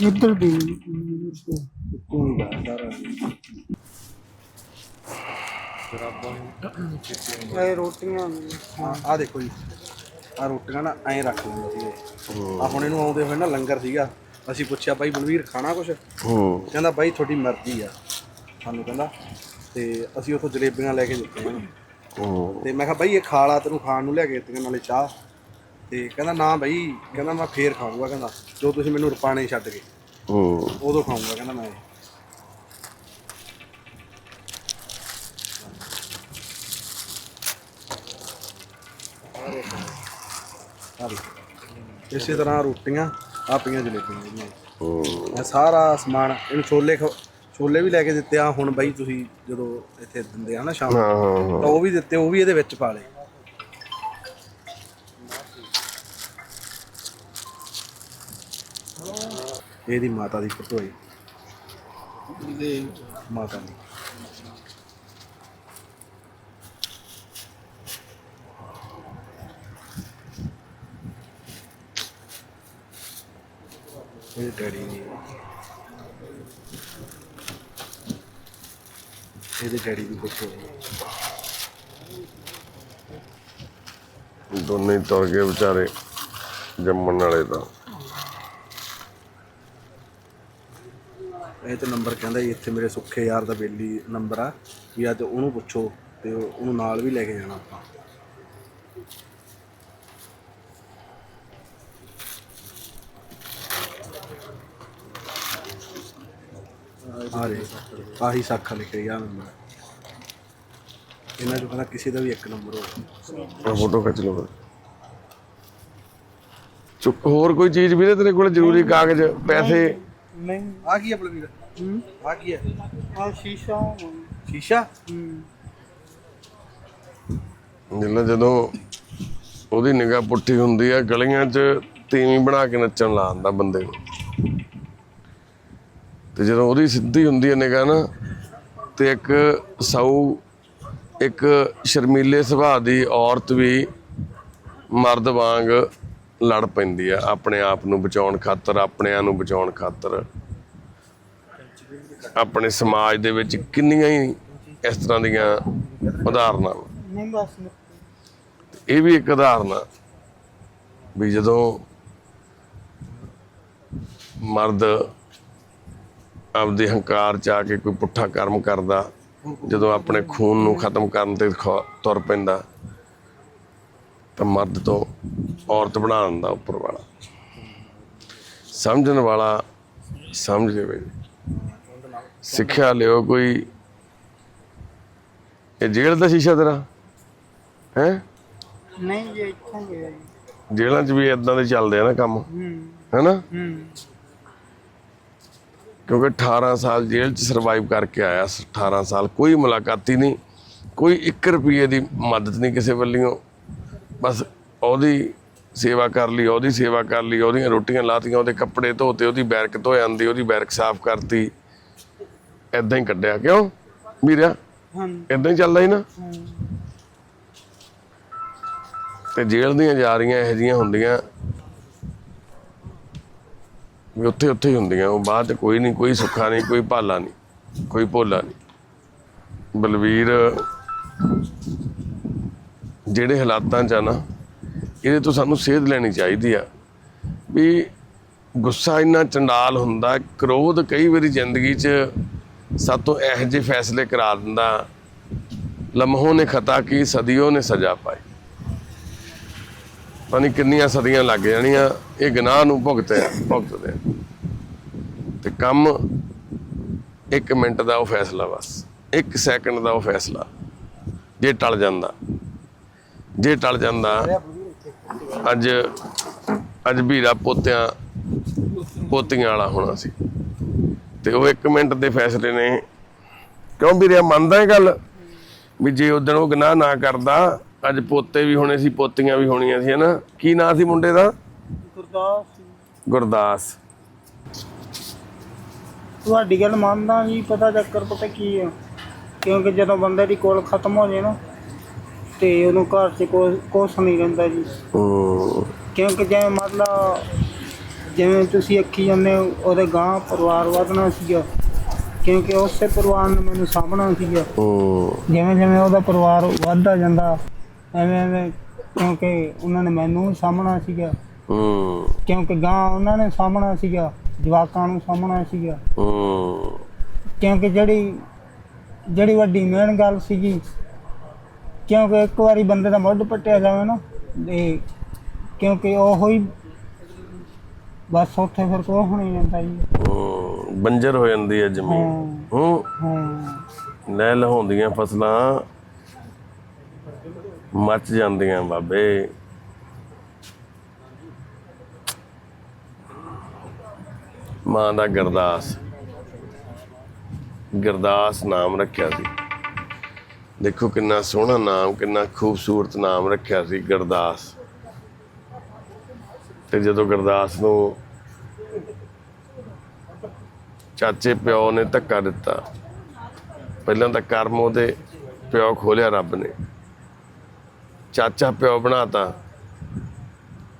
ਇੱਧਰ ਦੀ। ਇਹ ਰੋਟੀਆਂ ਨੇ। ਹਾਂ ਆ ਦੇਖੋ ਜੀ। ਆ ਰੋਟੀਆਂ ਨਾ ਐਂ ਰੱਖ ਲੈਂਦੇ ਸੀਗੇ। ਆ ਹੁਣ ਇਹਨੂੰ ਆਉਂਦੇ ਹੋਏ ਨਾ ਲੰਗਰ ਸੀਗਾ। ਅਸੀਂ ਪੁੱਛਿਆ ਬਾਈ ਬਲਵੀਰ ਖਾਣਾ ਕੁਛ? ਹੂੰ। ਕਹਿੰਦਾ ਬਾਈ ਤੁਹਾਡੀ ਮਰਜ਼ੀ ਆ। ਸਾਨੂੰ ਕਹਿੰਦਾ ਤੇ ਅਸੀਂ ਉੱਥੋਂ ਜਲੇਬੀਆਂ ਲੈ ਕੇ ਦਿੱਤੀਆਂ ਇਹਨੂੰ। ਹੂੰ। ਤੇ ਮੈਂ ਕਿਹਾ ਬਾਈ ਇਹ ਖਾ ਲਾ ਤੈਨੂੰ ਖਾਣ ਨੂੰ ਲਿਆ ਕੇ ਦਿੱਤੀਆਂ ਨਾਲੇ ਚਾਹ। ਤੇ ਕਹਿੰਦਾ ਨਾ ਬਾਈ। ਕਹਿੰਦਾ ਮੈਂ ਫੇਰ ਖਾਊਂਗਾ। ਕਹਿੰਦਾ ਜੋ ਤੁਸੀਂ ਮੈਨੂੰ ਰਪਾਣੇ ਛੱਡ ਗਏ ਹੂੰ। ਉਦੋਂ ਖਾਊਂਗਾ। ਕਹਿੰਦਾ ਮੈਂ ਇਹ। ਦੇਖੋ। ਇਸੇ ਤਰ੍ਹਾਂ ਰੋਟੀਆਂ ਆ ਪਈਆਂ ਜਲੇਬੀਆਂ ਜਿਹੜੀਆਂ। ਹੂੰ। ਇਹ ਸਾਰਾ ਸਮਾਨ ਇਹਨੂੰ ਛੋਲੇ ਛੋਲੇ ਵੀ ਲੈ ਕੇ ਦਿੱਤੇ ਆ ਹੁਣ ਬਾਈ ਤੁਸੀਂ ਜਦੋਂ ਇੱਥੇ ਦਿੰਦੇ ਆ ਨਾ ਸ਼ਾਮ ਨੂੰ ਹਾਂ ਹਾਂ ਹਾਂ। ਤਾਂ ਉਹ ਵੀ ਦਿੱਤੇ ਉਹ ਵੀ ਇਹਦੇ ਵਿੱਚ ਪਾ ਲਏ। ਇਹਦੀ ਮਾਤਾ ਦੀ ਫੋਟੋ ਹੈ ਇਹਦੇ ਮਾਤਾ ਦੀ। ਇਹ ਡੈਡੀ ਦੀ ਇਹਦੇ ਡੈਡੀ ਦੀ ਫੋਟੋ ਦੋਨੇ ਹੀ ਤੁਰ ਗਏ ਵਿਚਾਰੇ, ਜੰਮਣ ਵਾਲੇ ਤਾਂ। ਇਹ ਤੇ ਨੰਬਰ ਕਹਿੰਦਾ ਜੀ, ਇੱਥੇ ਮੇਰੇ ਸੁੱਖੇ ਯਾਰ ਦਾ ਬੇਲੀ ਨੰਬਰ ਆ। ਵੀ ਅੱਜ ਉਹਨੂੰ ਪੁੱਛੋ ਤੇ ਉਹ- ਉਹਨੂੰ ਨਾਲ ਵੀ ਲੈ ਕੇ ਜਾਣਾ ਆਪਾਂ। ਆ ਆਹੀ ਸਾਖਾ ਲਿਖਿਆ ਆ ਨੰਬਰ। ਇਹਨਾਂ ਚੋਂ ਕਹਿੰਦਾ ਕਿਸੇ ਦਾ ਵੀ ਇੱਕ ਨੰਬਰ ਹੋਵੇ। ਫੋਟੋ ਖਿੱਚ ਲਓ। ਚੁੱਕ ਹੋਰ ਕੋਈ ਚੀਜ਼ ਵੀਰੇ ਤੇਰੇ ਕੋਲ ਜ਼ਰੂਰੀ ਕਾਗਜ਼ ਪੈਸੇ? ਨਹੀਂ। ਆ ਕੀ ਹੈ। ਬਲਵੀਰ ਆ ਕੀ ਹੈ ਆ ਸ਼ੀਸ਼ਾ। ਸ਼ੀਸ਼ਾ? ਜਿੱਲਾ ਜਦੋਂ ਉਹਦੀ ਨਿਗਾਹ ਪੁੱਠੀ ਹੁੰਦੀ ਆ ਗਲੀਆਂ 'ਚ ਤੀਵੀਂ ਬਣਾ ਕੇ ਨੱਚਣ ਲਾ ਦਿੰਦਾ ਬੰਦੇ ਨੂੰ। ਤੇ ਜਦੋਂ ਉਹਦੀ ਸਿੱਧੀ ਹੁੰਦੀ ਹੈ ਨਿਗਾਹ ਨਾ ਤੇ ਇੱਕ ਸਾਊ ਇੱਕ ਸ਼ਰਮੀਲੇ ਸੁਭਾਅ ਦੀ ਔਰਤ ਵੀ ਮਰਦ ਵਾਂਗ ਲੜ ਪੈਂਦੀ ਆ ਆਪਣੇ ਆਪ ਨੂੰ ਬਚਾਉਣ ਖਾਤਰ ਆਪਣਿਆਂ ਨੂੰ ਬਚਾਉਣ ਖਾਤਰ। ਆਪਣੇ ਸਮਾਜ ਦੇ ਵਿੱਚ ਕਿੰਨੀਆਂ ਹੀ ਇਸ ਤਰ੍ਹਾਂ ਦੀਆਂ ਉਦਾਹਰਨਾਂ ਇਹ ਵੀ ਇੱਕ ਉਦਾਹਰਨ ਆ ਵੀ ਜਦੋਂ ਮਰਦ ਆਪਦੇ ਹੰਕਾਰ ਚ ਆ ਕੇ ਕੋਈ ਪੁੱਠਾ ਕਰਮ ਕਰਦਾ ਜਦੋਂ ਆਪਣੇ ਖੂਨ ਨੂੰ ਖਤਮ ਕਰਨ ਤੇ ਤੁਰ ਪੈਂਦਾ ਤਾਂ ਮਰਦ ਤੋਂ ਔਰਤ ਬਣਾ ਦਿੰਦਾ ਉੱਪਰ ਵਾਲਾ। ਸਮਝਣ ਵਾਲਾ ਸਮਝ ਜਾਵੇ। ਸਿੱਖਿਆ ਲਿਓ ਕੋਈ। ਇਹ ਜੇਲ੍ਹ ਦਾ ਸ਼ੀਸ਼ਾ ਤੇਰਾ? ਹੈ? ਨਹੀਂ ਜੀ ਇੱਥੋਂ ਗਿਆ ਜੇਲ੍ਹਾਂ 'ਚ ਵੀ ਇਦਾਂ ਦੇ ਚੱਲਦੇ ਆ ਨਾ ਕੰਮ। ਹੂੰ। ਹੈਨਾ? ਹੂੰ। ਕਿਉਂਕਿ 18 ਸਾਲ ਜੇਲ੍ਹ 'ਚ ਸਰਵਾਈਵ ਕਰਕੇ ਆਇਆ 18 ਸਾਲ ਕੋਈ ਮੁਲਾਕਾਤੀ ਨਹੀਂ ਕੋਈ 1 ਰੁਪਏ ਦੀ ਮਦਦ ਨਹੀਂ ਕਿਸੇ ਵੱਲੋਂ। ਬਸ ਉਹਦੀ ਸੇਵਾ ਕਰ ਲਈ ਉਹਦੀ ਸੇਵਾ ਕਰ ਲਈ ਉਹਦੀਆਂ ਰੋਟੀਆਂ ਲਾਤੀਆਂ ਉਹਦੇ ਕੱਪੜੇ ਧੋਤੇ ਉਹਦੀ ਬੈਰਕ ਧੋ ਜਾਂਦੀ ਉਹਦੀ ਬੈਰਕ ਸਾਫ਼ ਕਰਤੀ। ਇਦਾਂ ਹੀ ਕੱਢਿਆ ਕਿਉਂ ਵੀਰਿਆ ਹਾਂ ਇਦਾਂ ਹੀ ਚੱਲਦਾ ਹੀ ਨਾ। ਤੇ ਜੇਲ੍ਹ ਦੀਆਂ ਜਾਰੀਆਂ ਇਹੋ ਜਿਹੀਆਂ ਹੁੰਦੀਆਂ ਵੀ ਉੱਥੇ ਉੱਥੇ ਹੀ ਹੁੰਦੀਆਂ, ਉਹ ਬਾਅਦ ਚ ਕੋਈ ਨਹੀਂ, ਕੋਈ ਸੁੱਖਾ ਨਹੀਂ, ਕੋਈ ਭਾਲਾ ਨਹੀਂ, ਕੋਈ ਭੋਲਾ ਨਹੀਂ। ਬਲਵੀਰ, ਜਿਹੜੇ ਹਾਲਾਤਾਂ ਚ ਆ ਨਾ, ਇਹਦੇ ਤੋਂ ਸਾਨੂੰ ਸੇਧ ਲੈਣੀ ਚਾਹੀਦੀ ਆ ਵੀ ਗੁੱਸਾ ਇੰਨਾ ਚੰਡਾਲ ਹੁੰਦਾ, ਕ੍ਰੋਧ ਕਈ ਵਾਰੀ ਜ਼ਿੰਦਗੀ 'ਚ ਸਾਤੋਂ ਇਹੋ ਜਿਹੇ ਫੈਸਲੇ ਕਰਾ ਦਿੰਦਾ, ਲਮਹੋਂ ਨੇ ਖਤਾ ਕੀ, ਸਦੀਓ ਨੇ ਸਜ਼ਾ ਪਾਈ। ਪਤਾ ਨਹੀਂ ਕਿੰਨੀਆਂ ਸਦੀਆਂ ਲੱਗ ਜਾਣੀਆਂ, ਇਹ ਗੁਨਾਹ ਨੂੰ ਭੁਗਤੇ ਭੁਗਤਦੇ ਤੇ ਕੰਮ 1 ਮਿੰਟ ਦਾ ਉਹ ਫੈਸਲਾ ਬਸ। 1 ਸੈਕਿੰਡ ਦਾ ਉਹ ਫੈਸਲਾ। ਜੇ ਟਲ ਜਾਂਦਾ। ਜੇ ਟਲ ਜਾਂਦਾ, ਅੱਜ ਅੱਜ ਵੀਰਾ ਪੋਤਿਆਂ ਪੋਤੀਆਂ ਵਾਲਾ ਹੋਣਾ ਸੀ। ਤੇ ਉਹ 1 ਮਿੰਟ ਦੇ ਫੈਸਲੇ ਨੇ। ਕਿਉਂ ਵੀਰੇ ਮੰਨਦਾ ਇਹ ਗੱਲ? ਵੀ ਜੇ ਉਦੋਂ ਉਹ ਗੁਨਾਹ ਨਾ ਕਰਦਾ ਅੱਜ ਪੋਤੇ ਵੀ ਹੋਣੇ ਸੀ ਪੋਤੀਆਂ ਵੀ ਹੋਣੀਆਂ ਸੀ ਹਨਾ? ਕੀ ਨਾਂ ਸੀ ਮੁੰਡੇ ਦਾ? ਗੁਰਦਾਸ ਗੁਰਦਾਸ। ਤੁਹਾਡੀ ਗੱਲ ਮੰਨਦਾ ਜੀ ਪਤਾ ਚੱਕਰ ਪਤਾ ਕੀ ਹੈ ਕਿਉਂਕਿ ਜਦੋਂ ਬੰਦੇ ਦੀ ਕੋਲ ਖਤਮ ਹੋ ਜੇ ਨਾ ਤੇ ਉਹਨੂੰ ਘਰ 'ਚ ਕੁਛ ਨਹੀਂ ਰਹਿੰਦਾ ਜੀ। ਕਿਉਂਕਿ ਜਿਵੇਂ ਮਤਲਬ ਜਿਵੇਂ ਤੁਸੀਂ ਅੱਖੀ ਜਾਂਦੇ ਹੋ, ਉਹਦੇ ਗਾਂ ਪਰਿਵਾਰ ਵਧਣਾ ਸੀਗਾ। ਕਿਉਂਕਿ ਉਸੇ ਪਰਿਵਾਰ ਨੇ ਮੈਨੂੰ ਸਾਂਭਣਾ ਸੀਗਾ। ਜਿਵੇਂ ਜਿਵੇਂ ਉਹਦਾ ਪਰਿਵਾਰ ਵੱਧਦਾ ਜਾਂਦਾ ਐਵੇਂ ਐਵੇਂ ਕਿਉਂਕਿ ਉਹਨਾਂ ਨੇ ਮੈਨੂੰ ਸਾਂਭਣਾ ਸੀਗਾ। ਹੂੰ। ਕਿਉਂਕਿ ਗਾਂ ਉਹਨਾਂ ਨੇ ਸਾਂਭਣਾ ਸੀਗਾ ਜਵਾਕਾਂ ਨੂੰ ਸਾਂਭਣਾ ਸੀਗਾ। ਹੂੰ। ਕਿਉਂਕਿ ਜਿਹੜੀ ਜਿਹੜੀ ਵੱਡੀ ਮੇਨ ਗੱਲ ਸੀਗੀ ਕਿਉਂਕਿ ਇੱਕ ਵਾਰੀ ਬੰਦੇ ਦਾ ਮੁੱਢ ਪੱਟਿਆ ਜਾਵੇ ਨਾ ਤੇ ਕਿਉਂਕਿ ਉਹ ਹੀ ਬਸ ਉੱਥੇ ਫਿਰ ਕੋਈ ਹੋਣੀ ਜਾਂਦਾ ਜੀ ਹੂੰ ਬੰਜਰ ਹੋ ਜਾਂਦੀ ਹੈ ਜ਼ਮੀਨ। ਹਾਂ ਲੈ ਲਹਾਉਂਦੀਆਂ ਫਸਲਾਂ ਮੱਚ ਜਾਂਦੀਆਂ ਬਾਬੇ। ਮਾਂ ਦਾ ਗਰਦਾਸ। ਗਰਦਾਸ ਨਾਮ ਰੱਖਿਆ ਸੀ। ਦੇਖੋ ਕਿੰਨਾ ਸੋਹਣਾ ਨਾਮ, ਕਿੰਨਾ ਖੂਬਸੂਰਤ ਨਾਮ ਰੱਖਿਆ ਸੀ ਗਰਦਾਸ। ਤੇ ਜਦੋਂ ਗਰਦਾਸ ਨੂੰ ਚਾਚੇ ਪਿਓ ਨੇ ਧੱਕਾ ਦਿੱਤਾ, ਪਹਿਲਾਂ ਤਾਂ ਕਰਮ ਉਹਦੇ ਪਿਓ ਖੋਲਿਆ ਰੱਬ ਨੇ। ਚਾਚਾ ਪਿਓ ਬਣਾਤਾ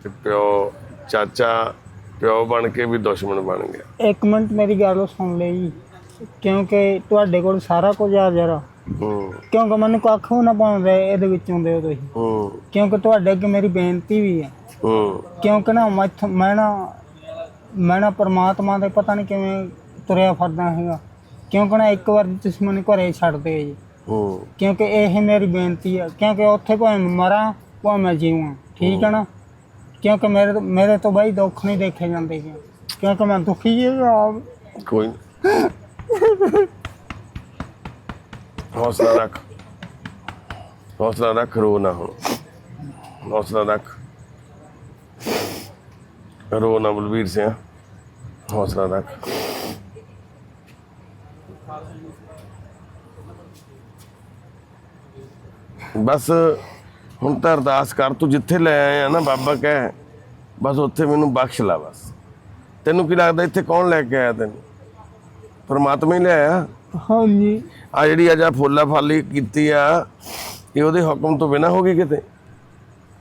ਤੇ ਪਿਓ ਚਾਚਾ ਪਿਓ ਬਣ ਕੇ ਵੀ ਦੁਸ਼ਮਣ ਬਣ ਗਿਆ। ਇੱਕ ਮਿੰਟ ਮੇਰੀ ਗੱਲ ਸੁਣ ਲਈ ਜੀ ਕਿਉਂਕਿ ਤੁਹਾਡੇ ਕੋਲ ਸਾਰਾ ਕੁਝ ਆ ਜਰਾ। ਕਿਉਂਕਿ ਮੈਨੂੰ ਕੱਖ ਨਾ ਪਾਉਂਦੇ ਇਹਦੇ ਵਿੱਚੋਂ ਦੇ ਤੁਸੀਂ। ਹੂੰ। ਕਿਉਂਕਿ ਤੁਹਾਡੇ ਅੱਗੇ ਮੇਰੀ ਬੇਨਤੀ ਵੀ ਹੈ। ਹੂੰ। ਕਿਉਂਕਿ ਨਾ ਮੈਥ- ਮੈਂ ਨਾ ਮੈਂ ਨਾ ਪਰਮਾਤਮਾ ਦੇ ਪਤਾ ਨਹੀਂ ਕਿਵੇਂ ਤੁਰਿਆ ਫਿਰਦਾ ਹੈਗਾ। ਕਿਉਂਕਿ ਨਾ ਇੱਕ ਵਾਰ ਤੁਸੀਂ ਮੈਨੂੰ ਘਰੇ ਛੱਡ ਦਿਓ ਜੀ। ਹੂੰ। ਕਿਉਂਕਿ ਇਹ ਮੇਰੀ ਬੇਨਤੀ ਹੈ ਕਿਉਂਕਿ ਉੱਥੇ ਭਾਵੇਂ ਮਰਾਂ ਭਾਵੇਂ ਮੈਂ ਜੀਵਾਂ। ਠੀਕ ਹੈ ਨਾ? ਕਿਉਂਕਿ ਮੇਰੇ ਮੇਰੇ ਤੋਂ ਬਾਈ ਦੁੱਖ ਨਹੀਂ ਦੇਖੇ ਜਾਂਦੇ ਗੇ। ਕਿਉਂਕਿ ਮੈਂ ਦੁਖੀ ਆਪ ਕੋਈ। ਹੌਸਲਾ ਰੱਖ। ਹੌਸਲਾ ਰੱਖ ਰੋ ਨਾ ਹੁਣ। ਹੌਸਲਾ ਰੱਖ। ਰੋ ਨਾ ਬਲਵੀਰ ਸਿੰਘ। ਹੌਸਲਾ ਰੱਖ। ਬਸ ਹੁਣ ਤਾਂ ਅਰਦਾਸ ਕਰ ਤੂੰ ਜਿੱਥੇ ਲੈ ਆਇਆ ਨਾ ਬਾਬਾ ਕਹਿ ਬਸ ਉੱਥੇ ਮੈਨੂੰ ਬਖਸ਼ ਲੈ ਬਸ। ਤੈਨੂੰ ਕੀ ਲੱਗਦਾ ਇੱਥੇ ਕੌਣ ਲੈ ਕੇ ਆਇਆ ਤੈਨੂੰ? ਪਰਮਾਤਮਾ ਹੀ ਲਿਆਇਆ ਹਾਂਜੀ। ਆ ਜਿਹੜੀ ਅਜਾ ਫੁੱਲਾ ਫਾਲੀ ਕੀਤੀ ਆ ਇਹ ਉਹਦੇ ਹੁਕਮ ਤੋਂ ਬਿਨਾ ਹੋ ਗਈ ਕਿਤੇ?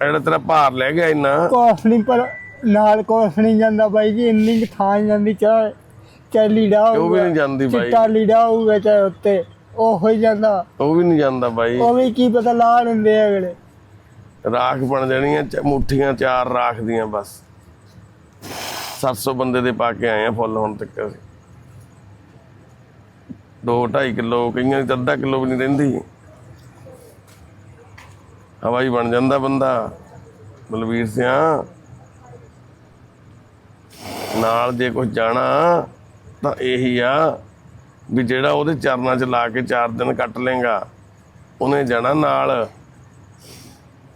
ਜਿਹੜਾ ਤੇਰਾ ਭਾਰ ਲੈ ਗਿਆ ਇੰਨਾ। ਕੁਛ ਨਹੀਂ ਪਰ ਨਾਲ ਕੁਛ ਨਹੀਂ ਜਾਂਦਾ ਬਾਈ ਜੀ ਇੰਨੀ ਥਾਂ ਜਾਂਦੀ ਚਾਹੇ ਚਾਹੇ ਲੀੜਾ ਉਹ ਵੀ ਨਹੀਂ ਜਾਂਦੀ ਬਾਈ। ਚਿੱਟਾ ਲੀੜਾ ਹੋਊਗਾ ਚਾਹੇ ਉੱਤੇ। ਉਹ ਹੋ ਹੀ ਜਾਂਦਾ। ਉਹ ਵੀ ਨਹੀਂ ਜਾਂਦਾ ਬਾਈ। ਉਹ ਵੀ ਕੀ ਪਤਾ ਲਾ ਲੈਂਦੇ ਆ ਅਗਲੇ। ਰਾਖ ਬਣ ਜਾਣੀਆਂ ਮੁੱਠੀਆਂ ਚਾਰ ਰਾਖ ਦੀਆਂ ਬਸ। 700 ਬੰਦੇ ਦੇ ਪਾ ਕੇ ਆਏ ਆ ਫੁੱਲ ਹੁਣ ਤੱਕ ਅਸੀਂ। 2 2.5 ਕਿਲੋ ਕਈਆਂ ਦੀ ਅੱਧਾ ਕਿਲੋ ਵੀ ਨਹੀਂ ਰਹਿੰਦੀ। ਹਵਾਈ ਬਣ ਜਾਂਦਾ ਬੰਦਾ। ਬਲਵੀਰ ਸਿਆ। ਨਾਲ ਜੇ ਕੁਝ ਜਾਣਾ ਤਾਂ ਇਹੀ ਆ। ਵੀ ਜਿਹੜਾ ਉਹਦੇ ਚਰਨਾਂ 'ਚ ਲਾ ਕੇ 4 ਦਿਨ ਕੱਟ ਲੇਗਾ ਉਹਨੇ ਜਾਣਾ ਨਾਲ।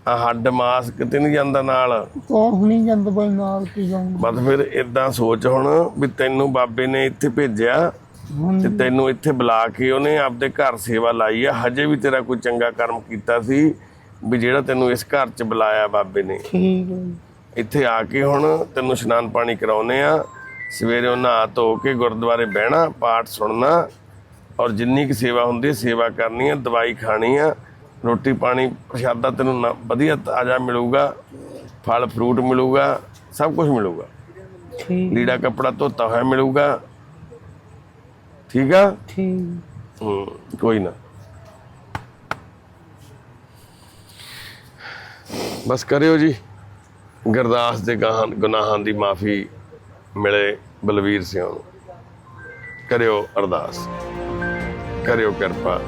ਆ ਹੱਡ ਮਾਸ ਕਿਤੇ ਨਹੀਂ ਜਾਂਦਾ ਨਾਲ। ਕੁਛ ਨਹੀਂ ਜਾਂਦਾ ਬਾਈ ਨਾਲ ਕੀ ਜਾਊਂਗਾ? ਬਸ ਫਿਰ ਇਦਾਂ ਸੋਚ ਹੁਣ ਵੀ ਤੈਨੂੰ ਬਾਬੇ ਨੇ ਇੱਥੇ ਭੇਜਿਆ ਤੇ ਤੈਨੂੰ ਇੱਥੇ ਬੁਲਾ ਕੇ ਉਹਨੇ ਆਪਦੇ ਘਰ ਸੇਵਾ ਲਾਈ ਆ। ਹਜੇ ਵੀ ਤੇਰਾ ਕੋਈ ਚੰਗਾ ਕਰਮ ਕੀਤਾ ਸੀ ਵੀ ਜਿਹੜਾ ਤੈਨੂੰ ਇਸ ਘਰ 'ਚ ਬੁਲਾਇਆ ਬਾਬੇ ਨੇ। ਠੀਕ ਹੈ। ਇੱਥੇ ਆ ਕੇ ਹੁਣ ਤੈਨੂੰ ਇਸ਼ਨਾਨ ਪਾਣੀ ਕਰਾਉਨੇ ਆ। ਸਵੇਰੇ ਉਹ ਨਹਾ ਧੋ ਕੇ ਗੁਰਦੁਆਰੇ ਬਹਿਣਾ ਪਾਠ ਸੁਣਨਾ ਔਰ ਜਿੰਨੀ ਕੁ ਸੇਵਾ ਹੁੰਦੀ ਹੈ ਸੇਵਾ ਕਰਨੀ ਹੈ ਦਵਾਈ ਖਾਣੀ ਆ ਰੋਟੀ ਪਾਣੀ ਪ੍ਰਸ਼ਾਦਾ ਤੈਨੂੰ ਵਧੀਆ ਤਾਜ਼ਾ ਮਿਲੂਗਾ ਫਲ ਫਰੂਟ ਮਿਲੂਗਾ ਸਭ ਕੁਝ ਮਿਲੂਗਾ। ਠੀਕ। ਲੀੜਾ ਕੱਪੜਾ ਧੋਤਾ ਹੋਇਆ ਮਿਲੂਗਾ। ਠੀਕ ਆ? ਠੀਕ। ਹੂੰ ਕੋਈ ਨਾ। ਬਸ ਕਰਿਓ ਜੀ। ਗੁਰਦਾਸ ਦੇ ਗਾਹਾਂ ਗੁਨਾਹਾਂ ਦੀ ਮਾਫੀ ਮਿਲੇ। ਬਲਵੀਰ ਸਿੰਘ ਨੂੰ। ਕਰਿਓ ਅਰਦਾਸ। ਕਰਿਓ ਕਿਰਪਾ।